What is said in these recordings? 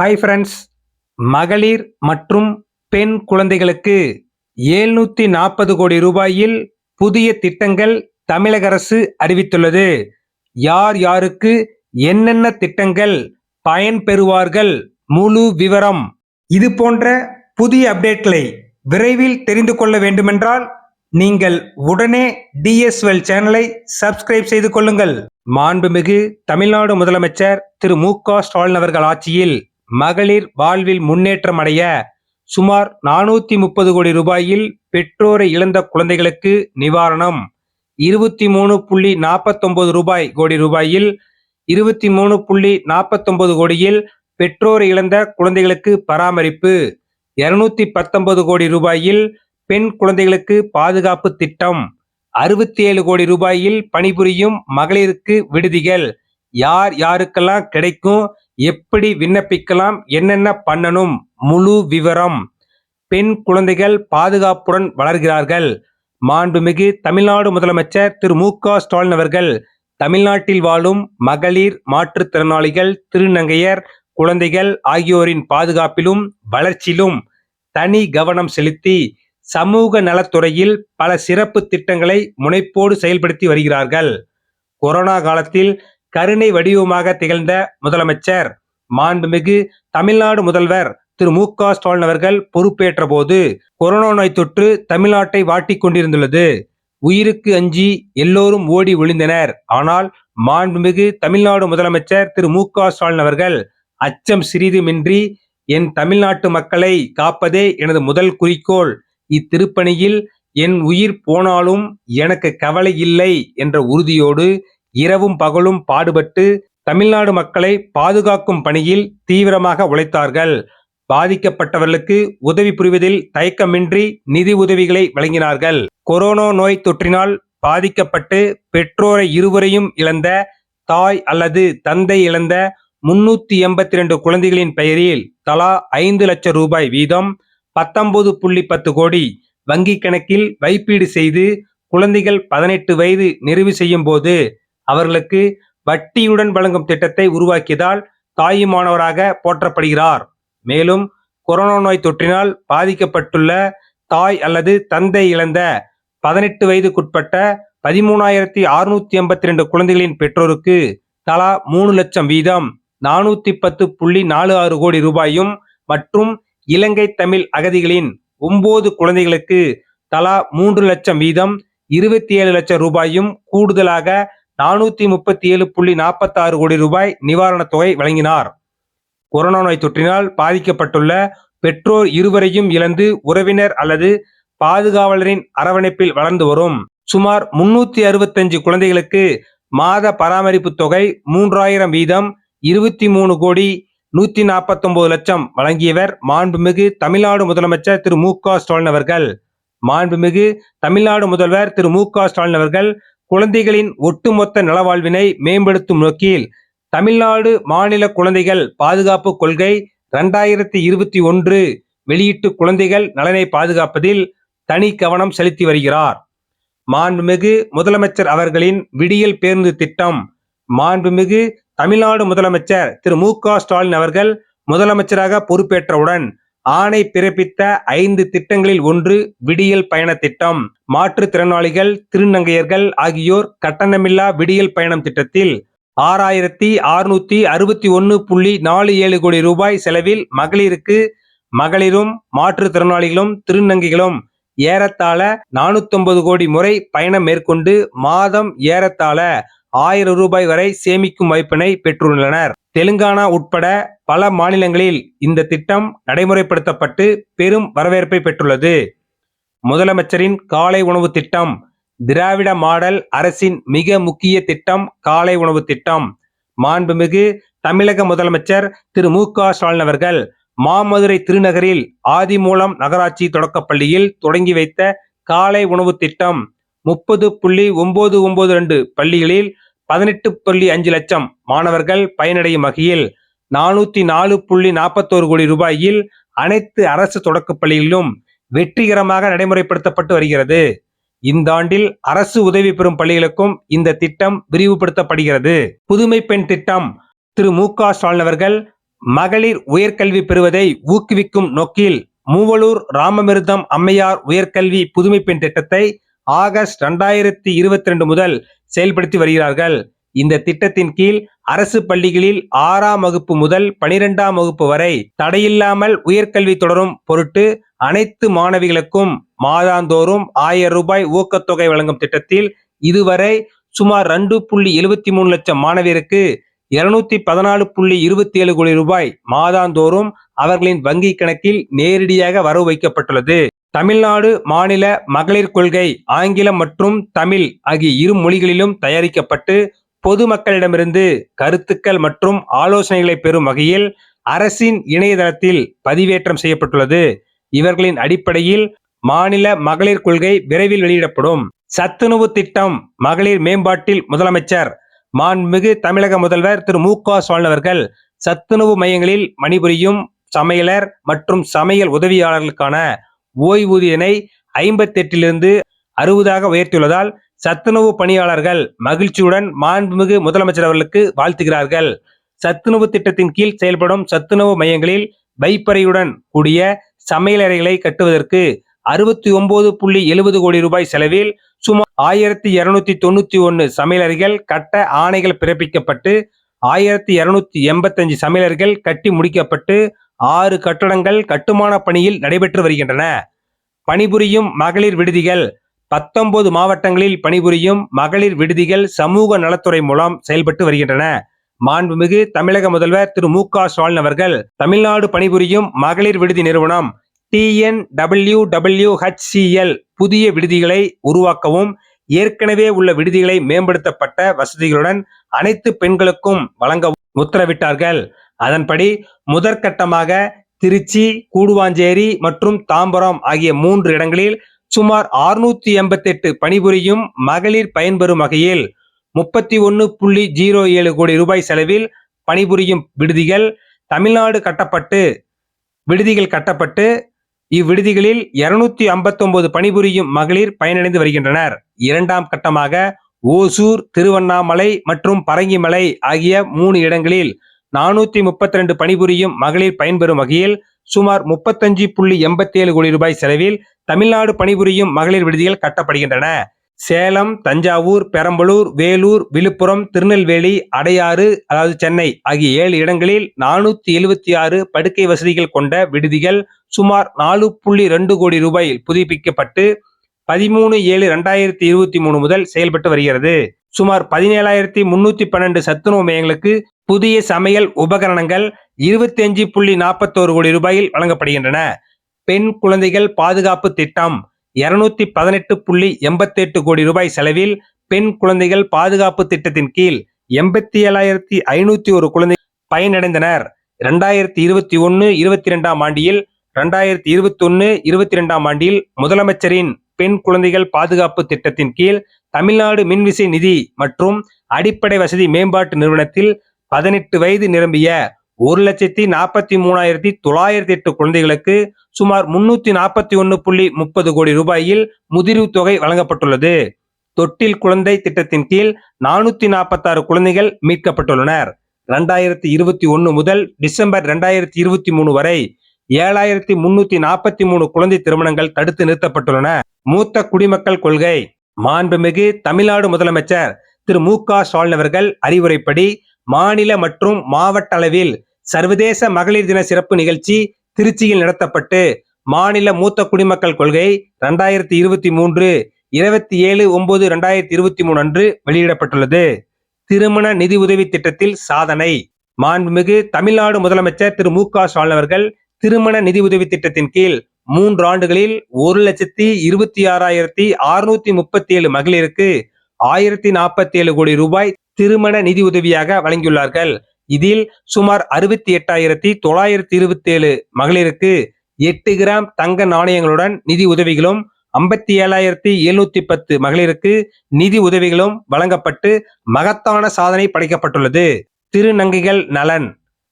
Hi friends மகளிர் மற்றும் பெண் குழந்தைகளுக்கு ஏழ்நூத்தி நாற்பது கோடி ரூபாயில் புதிய திட்டங்கள் தமிழக அரசு அறிவித்துள்ளது. யார் யாருக்கு என்னென்ன திட்டங்கள் பயன் பெறுவார்கள் முழு விவரம் இது போன்ற புதிய அப்டேட்களை விரைவில் தெரிந்து கொள்ள வேண்டுமென்றால் நீங்கள் உடனே டிஎஸ்எல் சேனலை சப்ஸ்கிரைப் செய்து கொள்ளுங்கள். மாண்புமிகு தமிழ்நாடு முதலமைச்சர் திரு மு க ஸ்டாலின் அவர்கள் ஆட்சியில் மகளிர் வாழ்வில் முன்னேற்றம் அடைய சுமார் நானூத்தி முப்பது கோடி ரூபாயில் பெற்றோரை இழந்த குழந்தைகளுக்கு நிவாரணம். இருபத்தி மூணு புள்ளி நாற்பத்தொன்பது ரூபாய் கோடி ரூபாயில் இருபத்தி மூணு புள்ளி நாற்பத்தொன்பது கோடியில் பெற்றோரை இழந்த குழந்தைகளுக்கு பராமரிப்பு. இருநூத்தி பத்தொன்பது கோடி ரூபாயில் பெண் குழந்தைகளுக்கு பாதுகாப்பு திட்டம். அறுபத்தி ஏழு கோடி ரூபாயில் பணிபுரியும் மகளிருக்கு விடுதிகள். யார் யாருக்கெல்லாம் கிடைக்கும் எப்படி விண்ணப்பிக்கலாம் என்னென்ன பண்ணணும் முழு விவரம் பெண் குழந்தைகள் பாதுகாப்புடன் வளர்கிறார்கள். மாண்புமிகு தமிழ்நாடு முதலமைச்சர் திரு மு க ஸ்டாலின் அவர்கள் தமிழ்நாட்டில் வாழும் மகளிர் மாற்றுத்திறனாளிகள் திருநங்கையர் குழந்தைகள் ஆகியோரின் பாதுகாப்பிலும் வளர்ச்சியிலும் தனி கவனம் செலுத்தி சமூக நலத்துறையில் பல சிறப்பு திட்டங்களை முனைப்போடு செயல்படுத்தி வருகிறார்கள். கொரோனா காலத்தில் கருணை வடிவமாக திகழ்ந்த முதலமைச்சர் மாண்புமிகு தமிழ்நாடு முதல்வர் திரு மு க ஸ்டாலின் அவர்கள் பொறுப்பேற்ற போது கொரோனா நோய் தொற்று தமிழ்நாட்டை வாட்டி கொண்டிருந்துள்ளது. உயிருக்கு அஞ்சி எல்லோரும் ஓடி ஒளிந்தனர். ஆனால் மாண்புமிகு தமிழ்நாடு முதலமைச்சர் திரு மு க ஸ்டாலின் அவர்கள் அச்சம் சிறிதுமின்றி என் தமிழ்நாட்டு மக்களை காப்பதே எனது முதல் குறிக்கோள். இத்திருப்பணியில் என் உயிர் போனாலும் எனக்கு கவலை இல்லை என்ற உறுதியோடு இரவும் பகலும் பாடுபட்டு தமிழ்நாடு மக்களை பாதுகாக்கும் பணியில் தீவிரமாக உழைத்தார்கள். பாதிக்கப்பட்டவர்களுக்கு உதவி புரிவதில் தயக்கமின்றி நிதி உதவிகளை வழங்கினார்கள். கொரோனா நோய் தொற்றினால் பாதிக்கப்பட்டு பெற்றோரை இருவரையும் இழந்த தாய் அல்லது தந்தை இழந்த முன்னூத்தி எண்பத்தி ரெண்டு குழந்தைகளின் பெயரில் தலா ஐந்து லட்சம் ரூபாய் வீதம் பத்தொன்பது புள்ளி பத்து கோடி வங்கி கணக்கில் வைப்பீடு செய்து குழந்தைகள் பதினெட்டு வயது நிறைவு செய்யும் போது அவர்களுக்கு வட்டியுடன் வழங்கும் திட்டத்தை உருவாக்கியதால் தாயுமானவராக போற்றப்படுகிறார். மேலும் கொரோனா நோய் தொற்றினால் பாதிக்கப்பட்டுள்ள தாய் அல்லது தந்தை இழந்த பதினெட்டு வயதுக்குட்பட்ட பதிமூணாயிரத்தி அறுநூத்தி எண்பத்தி ரெண்டு குழந்தைகளின் பெற்றோருக்கு தலா மூணு லட்சம் வீதம் நானூத்தி பத்து புள்ளி நாலு ஆறு கோடி ரூபாயும் மற்றும் இலங்கை தமிழ் அகதிகளின் ஒன்பது குழந்தைகளுக்கு தலா மூன்று லட்சம் வீதம் இருபத்தி ஏழு லட்சம் ரூபாயும் கூடுதலாக நானூத்தி முப்பத்தி ஏழு புள்ளி நாற்பத்தி ஆறு கோடி ரூபாய் நிவாரணத் தொகை வழங்கினார். கொரோனா நோய் தொற்றினால் பாதிக்கப்பட்டுள்ள பெற்றோர் இருவரையும் இழந்து உறவினர் அல்லது பாதுகாவலரின் அரவணைப்பில் வளர்ந்து வரும். சுமார் முன்னூத்தி அறுபத்தஞ்சு குழந்தைகளுக்கு மாத பராமரிப்பு தொகை மூன்றாயிரம் வீதம் இருபத்தி மூணு கோடி நூத்தி நாற்பத்தி ஒன்பது லட்சம் வழங்கியவர் மாண்புமிகு தமிழ்நாடு முதலமைச்சர் திரு மு க ஸ்டாலின் அவர்கள். மாண்புமிகு தமிழ்நாடு முதல்வர் திரு மு க ஸ்டாலின் அவர்கள் குழந்தைகளின் ஒட்டுமொத்த நலவாழ்வினை மேம்படுத்தும் நோக்கில் தமிழ்நாடு மாநில குழந்தைகள் பாதுகாப்பு கொள்கை இரண்டாயிரத்தி இருபத்தி ஒன்று வெளியிட்டு குழந்தைகள் நலனை பாதுகாப்பதில் தனி கவனம் செலுத்தி வருகிறார். மாண்புமிகு முதலமைச்சர் அவர்களின் விடியல் பேருந்து திட்டம். மாண்புமிகு தமிழ்நாடு முதலமைச்சர் திரு மு க ஸ்டாலின் அவர்கள் முதலமைச்சராக பொறுப்பேற்றவுடன் ஆணை பிறப்பித்த ஐந்து திட்டங்களில் ஒன்று விடியல் பயண திட்டம் மாற்றுத்திறனாளிகள் திருநங்கையர்கள் ஆகியோர் கட்டணமில்லா விடியல் பயணம் திட்டத்தில் ஆறாயிரத்தி அறுநூத்தி அறுபத்தி ஒன்று புள்ளி நாலு ஏழு கோடி ரூபாய் செலவில் மகளிருக்கு மகளிரும் மாற்றுத்திறனாளிகளும் திருநங்கைகளும் ஏறத்தாழ நானூத்தி கோடி முறை பயணம் மேற்கொண்டு மாதம் ஏறத்தாழ ஆயிரம் ரூபாய் வரை சேமிக்கும் வாய்ப்பினை பெற்றுள்ளனர். தெலுங்கானா உட்பட பல மாநிலங்களில் இந்த திட்டம் நடைமுறைப்படுத்தப்பட்டு பெரும் வரவேற்பை பெற்றுள்ளது. முதலமைச்சரின் காலை உணவு திட்டம் திராவிட மாடல் அரசின் மிக முக்கிய திட்டம் காலை உணவு திட்டம். மாண்புமிகு தமிழக முதலமைச்சர் திரு மு க ஸ்டாலின் அவர்கள் மாமதுரை திருநகரில் ஆதிமூலம் நகராட்சி தொடக்கப்பள்ளியில் தொடங்கி வைத்த காலை உணவு திட்டம். முப்பது புள்ளி ஒன்பது ஒன்பது ரெண்டு பள்ளிகளில் பதினெட்டு புள்ளி அஞ்சு லட்சம் மாணவர்கள் பயனடையும் வகையில் நானூத்தி நாலு புள்ளி நாற்பத்தோரு கோடி ரூபாயில் அனைத்து அரசு தொடக்கப் பள்ளிகளிலும் வெற்றிகரமாக நடைமுறைப்படுத்தப்பட்டு வருகிறது. இந்த ஆண்டில் அரசு உதவி பெறும் பள்ளிகளுக்கும் இந்த திட்டம் விரிவுபடுத்தப்படுகிறது. புதுமை பெண் திட்டம் திரு மு க ஸ்டாலின் அவர்கள் மகளிர் உயர்கல்வி பெறுவதை ஊக்குவிக்கும் நோக்கில் மூவலூர் ராமமிருதம் அம்மையார் உயர்கல்வி புதுமை பெண் திட்டத்தை ஆகஸ்ட் ரெண்டாயிரத்தி இருபத்தி ரெண்டு முதல் செயல்படுத்தி வருகிறார்கள். இந்த திட்டத்தின் கீழ் அரசு பள்ளிகளில் ஆறாம் வகுப்பு முதல் பனிரெண்டாம் வகுப்பு வரை தடையில்லாமல் உயர்கல்வி தொடரும் பொருட்டு அனைத்து மாணவிகளுக்கும் மாதாந்தோறும் ஆயிரம் ரூபாய் ஊக்கத்தொகை வழங்கும் திட்டத்தில் இதுவரை சுமார் ரெண்டு புள்ளி எழுபத்தி மூணு லட்சம் மாணவியருக்கு இருநூத்தி பதினாலு புள்ளி இருபத்தி ஏழு கோடி ரூபாய் மாதாந்தோறும் அவர்களின் வங்கி கணக்கில் நேரடியாக வரவு வைக்கப்பட்டுள்ளது. தமிழ்நாடு மாநில மகளிர் கொள்கை ஆங்கிலம் மற்றும் தமிழ் ஆகிய இரு மொழிகளிலும் தயாரிக்கப்பட்டு பொதுமக்களிடமிருந்து கருத்துக்கள் மற்றும் ஆலோசனைகளை பெறும் வகையில் அரசின் இணையதளத்தில் பதிவேற்றம் செய்யப்பட்டுள்ளது. இவர்களின் அடிப்படையில் மாநில மகளிர் கொள்கை விரைவில் வெளியிடப்படும். சத்துணவு திட்டம் மகளிர் மேம்பாட்டில் முதலமைச்சர் மாண்புமிகு தமிழக முதல்வர் திரு மு க ஸ்டாலின் அவர்கள் சத்துணவு மையங்களில் மணிபுரியும் சமையலர் மற்றும் சமையல் உதவியாளர்களுக்கான ஓய்வூதியனை ஐம்பத்தெட்டிலிருந்து அறுபதாக உயர்த்தியுள்ளதால் சத்துணவு பணியாளர்கள் மகிழ்ச்சியுடன் மாண்புமிகு முதலமைச்சர் அவர்களுக்கு வாழ்த்துகிறார்கள். சத்துணவு திட்டத்தின் கீழ் செயல்படும் சத்துணவு மையங்களில் வைப்பறையுடன் கூடிய சமையலறைகளை கட்டுவதற்கு அறுபத்தி ஒன்பது புள்ளி எழுபது கோடி ரூபாய் செலவில் சுமார் ஆயிரத்தி இருநூத்தி தொண்ணூத்தி ஒன்னு சமையலறைகள் கட்ட ஆணைகள் பிறப்பிக்கப்பட்டு ஆயிரத்தி இருநூத்தி எண்பத்தஞ்சு சமையலறைகள் கட்டி முடிக்கப்பட்டு ஆறு கட்டடங்கள் கட்டுமான பணியில் நடைபெற்று வருகின்றன. பணிபுரியும் மகளிர் விடுதிகள் பத்தொன்பது மாவட்டங்களில் பணிபுரியும் மகளிர் விடுதிகள் சமூக நலத்துறை மூலம் செயல்பட்டு வருகின்றன. மாண்புமிகு தமிழக முதல்வர் திரு மு க ஸ்டாலின் அவர்கள் தமிழ்நாடு பணிபுரியும் மகளிர் விடுதி நிறுவனம் டிஎன் டபிள்யூ டபிள்யூ ஹெச்சிஎல் புதிய விடுதிகளை உருவாக்கவும் ஏற்கனவே உள்ள விடுதிகளை மேம்படுத்தப்பட்ட வசதிகளுடன் அனைத்து பெண்களுக்கும் வழங்க உத்தரவிட்டார்கள். அதன்படி முதற்கட்டமாக திருச்சி கூடுவாஞ்சேரி மற்றும் தாம்பரம் ஆகிய மூன்று இடங்களில் சுமார் ஆறுநூத்தி எண்பத்தி எட்டு பணிபுரியும் மகளிர் பயன்பெறும் வகையில் முப்பத்தி ஒன்னு புள்ளி ஜீரோ ஏழு கோடி ரூபாய் செலவில் பணிபுரியும் விடுதிகள் தமிழ்நாடு கட்டப்பட்டு விடுதிகள் கட்டப்பட்டு இவ்விடுதிகளில் இருநூத்தி ஐம்பத்தி பணிபுரியும் மகளிர் பயனடைந்து வருகின்றனர். இரண்டாம் கட்டமாக ஓசூர் திருவண்ணாமலை மற்றும் பரங்கிமலை ஆகிய மூணு இடங்களில் நானூத்தி முப்பத்தி ரெண்டு பணிபுரியும் மகளிர் பயன்பெறும் வகையில் சுமார் முப்பத்தஞ்சு புள்ளி எண்பத்தி ஏழு கோடி ரூபாய் செலவில் தமிழ்நாடு பணிபுரியும் மகளிர் விடுதிகள் கட்டப்படுகின்றன. சேலம் தஞ்சாவூர் பெரம்பலூர் வேலூர் விழுப்புரம் திருநெல்வேலி அடையாறு அதாவது சென்னை ஆகிய ஏழு இடங்களில் நானூத்தி எழுபத்தி ஆறு படுக்கை வசதிகள் கொண்ட விடுதிகள் சுமார் நாலு புள்ளி ரெண்டு கோடி ரூபாயில் புதுப்பிக்கப்பட்டு பதிமூணு ஏழு ரெண்டாயிரத்தி இருபத்தி மூணு முதல் செயல்பட்டு வருகிறது. சுமார் பதினேழாயிரத்தி முன்னூத்தி பன்னெண்டு சத்துணவு மையங்களுக்கு புதிய சமையல் உபகரணங்கள் இருபத்தி அஞ்சு புள்ளி நாற்பத்தோரு கோடி ரூபாயில் வழங்கப்படுகின்றன. பெண் குழந்தைகள் பாதுகாப்பு திட்டம் இருநூத்தி பதினெட்டு புள்ளி எண்பத்தி எட்டு கோடி ரூபாய் செலவில் பெண் குழந்தைகள் பாதுகாப்பு திட்டத்தின் கீழ் எண்பத்தி ஏழாயிரத்தி ஐநூத்தி ஒரு குழந்தை பயனடைந்தனர். இரண்டாயிரத்தி இருபத்தி ஒன்னு இருபத்தி ரெண்டாம் ஆண்டில் இரண்டாயிரத்தி இருபத்தி ஒன்னு இருபத்தி ரெண்டாம் ஆண்டில் முதலமைச்சரின் பெண் குழந்தைகள் பாதுகாப்பு திட்டத்தின் கீழ் தமிழ்நாடு மின்விசை நிதி மற்றும் அடிப்படை வசதி மேம்பாட்டு நிறுவனத்தில் பதினெட்டு வயது நிரம்பிய ஒரு லட்சத்தி நாற்பத்தி மூணாயிரத்தி தொள்ளாயிரத்தி எட்டு குழந்தைகளுக்கு சுமார் முன்னூத்தி நாற்பத்தி ஒன்னு புள்ளி முப்பது கோடி ரூபாயில் முதிர்வு தொகை வழங்கப்பட்டுள்ளது. தொட்டில் குழந்தை திட்டத்தின் கீழ் நானூத்தி நாற்பத்தாறு குழந்தைகள் மீட்கப்பட்டுள்ளனர். ரெண்டாயிரத்தி இருபத்தி ஒன்னு முதல் டிசம்பர் ரெண்டாயிரத்தி இருபத்தி மூணு வரை ஏழாயிரத்தி முன்னூத்தி நாற்பத்தி மூணு குழந்தை திருமணங்கள் தடுத்து நிறுத்தப்பட்டுள்ளன. மூத்த குடிமக்கள் கொள்கை மாண்புமிகு தமிழ்நாடு முதலமைச்சர் திரு மு க ஸ்டாலின் அவர்கள் அறிவுரைப்படி மாநில மற்றும் மாவட்ட அளவில் சர்வதேச மகளிர் தின சிறப்பு நிகழ்ச்சி திருச்சியில் நடத்தப்பட்டு மாநில மூத்த குடிமக்கள் கொள்கை இரண்டாயிரத்தி இருபத்தி மூன்று இருபத்தி ஏழு ஒன்பது இரண்டாயிரத்தி இருபத்தி மூணு அன்று வெளியிடப்பட்டுள்ளது. திருமண நிதி உதவி திட்டத்தில் சாதனை. மாண்புமிகு தமிழ்நாடு முதலமைச்சர் திரு மு க ஸ்டாலின் அவர்கள் திருமண நிதி உதவி திட்டத்தின் கீழ் மூன்று ஆண்டுகளில் ஒரு லட்சத்தி இருபத்தி ஆறாயிரத்தி அறுநூத்தி முப்பத்தி ஏழு மகளிருக்கு ஆயிரத்தி நாற்பத்தி ஏழு கோடி ரூபாய் திருமண நிதி உதவியாக வழங்கியுள்ளார்கள். இதில் சுமார் அறுபத்தி எட்டாயிரத்தி தொள்ளாயிரத்தி இருபத்தி ஏழு மகளிருக்கு எட்டு கிராம் தங்க நாணயங்களுடன் நிதி உதவிகளும் ஐம்பத்தி ஏழாயிரத்தி எழுநூத்தி பத்து மகளிருக்கு நிதி உதவிகளும் வழங்கப்பட்டு மகத்தான சாதனை படைக்கப்பட்டுள்ளது. திருநங்கைகள் நலன்.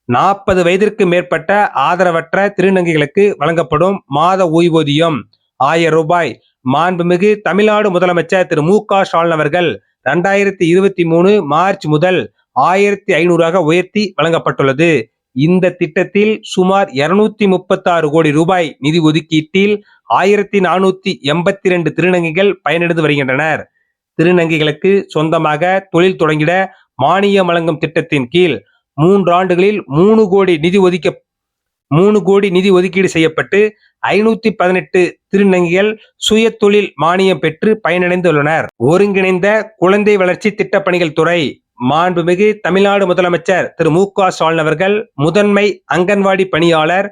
நாற்பது வயதிற்கு மேற்பட்ட ஆதரவற்ற திருநங்கைகளுக்கு வழங்கப்படும் மாத ஓய்வூதியம். ஆயிரம் ரூபாய். மாண்புமிகு தமிழ்நாடு முதலமைச்சர் திரு மு க ஸ்டாலின் அவர்கள் இரண்டாயிரத்தி இருபத்தி மூணு மார்ச் முதல் ஆயிரத்தி ஐநூறாக உயர்த்தி வழங்கப்பட்டுள்ளது. இந்த திட்டத்தில் சுமார் 236 கோடி ரூபாய் நிதி ஒதுக்கீட்டில் ஆயிரத்தி நானூத்தி எண்பத்தி ரெண்டு திருநங்கைகள் பயனடைந்து வருகின்றனர். திருநங்கைகளுக்கு சொந்தமாக தொழில் தொடங்கிட மானியம் வழங்கும் திட்டத்தின் கீழ் மூன்று ஆண்டுகளில் மூணு கோடி நிதி ஒதுக்க மூணு கோடி நிதி ஒதுக்கீடு செய்யப்பட்டு ஐநூத்தி பதினெட்டு திருநங்கைகள் சுய தொழில் மானியம் பெற்று பயனடைந்துள்ளனர். ஒருங்கிணைந்த குழந்தை வளர்ச்சி திட்டப்பணிகள் துறை மாண்புமிகு தமிழ்நாடு முதலமைச்சர் திரு மு க ஸ்டாலின் அவர்கள் முதன்மை அங்கன்வாடி பணியாளர்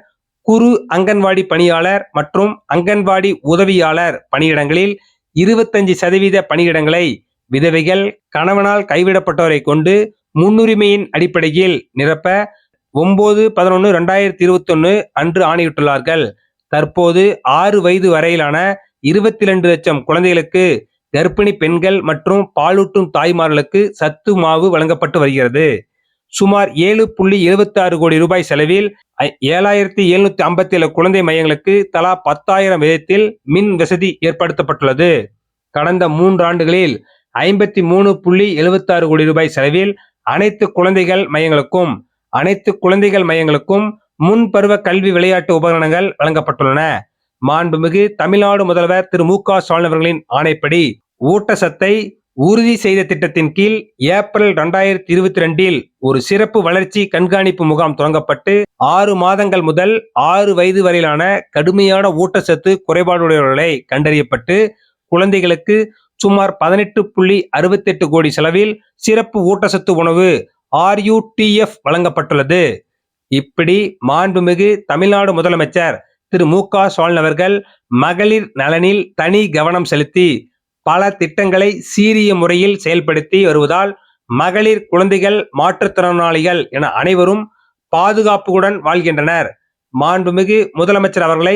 குறு அங்கன்வாடி பணியாளர் மற்றும் அங்கன்வாடி உதவியாளர் பணியிடங்களில் இருபத்தஞ்சு சதவீத பணியிடங்களை விதவைகள் கணவனால் கைவிடப்பட்டோரை கொண்டு முன்னுரிமையின் அடிப்படையில் நிரப்ப ஒன்பது பதினொன்று ரெண்டாயிரத்தி இருபத்தொன்னு அன்று ஆணையிட்டுள்ளார்கள். தற்போது ஆறு வயது வரையிலான இருபத்தி ரெண்டு லட்சம் குழந்தைகளுக்கு கர்ப்பிணி பெண்கள் மற்றும் பாலூட்டும் தாய்மார்களுக்கு சத்து மாவு வழங்கப்பட்டு வருகிறது. சுமார் ஏழு புள்ளி எழுபத்தாறு கோடி ரூபாய் செலவில் ஏழாயிரத்தி எழுநூத்தி ஐம்பத்தி ஏழு குழந்தை மையங்களுக்கு தலா பத்தாயிரம் விதத்தில் மின் வசதி ஏற்படுத்தப்பட்டுள்ளது. கடந்த மூன்றாண்டுகளில் ஐம்பத்தி மூணு புள்ளி எழுபத்தாறு கோடி ரூபாய் செலவில் அனைத்து குழந்தைகள் மையங்களுக்கும் அனைத்து குழந்தைகள் மையங்களுக்கும் முன்பருவ கல்வி விளையாட்டு உபகரணங்கள் வழங்கப்பட்டுள்ளன. மாண்புமிகு தமிழ்நாடு முதல்வர் திரு மு க ஸ்டாலின் அவர்களின் ஆணைப்படி ஊட்டச்சத்தை உறுதி செய்த திட்டத்தின் கீழ் ஏப்ரல் ரெண்டாயிரத்தி இருபத்தி ரெண்டில் ஒரு சிறப்பு வளர்ச்சி கண்காணிப்பு முகாம் தொடங்கப்பட்டு ஆறு மாதங்கள் முதல் ஆறு வயது வரையிலான கடுமையான ஊட்டச்சத்து குறைபாடுடையவர்களை கண்டறியப்பட்டு குழந்தைகளுக்கு சுமார் பதினெட்டு புள்ளி அறுபத்தெட்டு கோடி செலவில் சிறப்பு ஊட்டச்சத்து உணவு ஆர்யூடிஎஃப் வழங்கப்பட்டுள்ளது. இப்படி மாண்புமிகு தமிழ்நாடு முதலமைச்சர் திரு மு க ஸ்டாலின் அவர்கள் மகளிர் நலனில் தனி கவனம் செலுத்தி பல திட்டங்களை சீரிய முறையில் செயல்படுத்தி வருவதால் மகளிர் குழந்தைகள் மாற்றுத்திறனாளிகள் என அனைவரும் பாதுகாப்புடன் வாழ்கின்றனர். மாண்புமிகு முதலமைச்சர் அவர்களை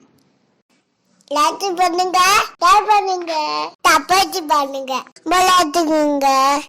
லைக் பண்ணுங்க. ஷேர் பண்ணுங்க? தப்பாச்சு பண்ணுங்க. விளையாட்டுக்குங்க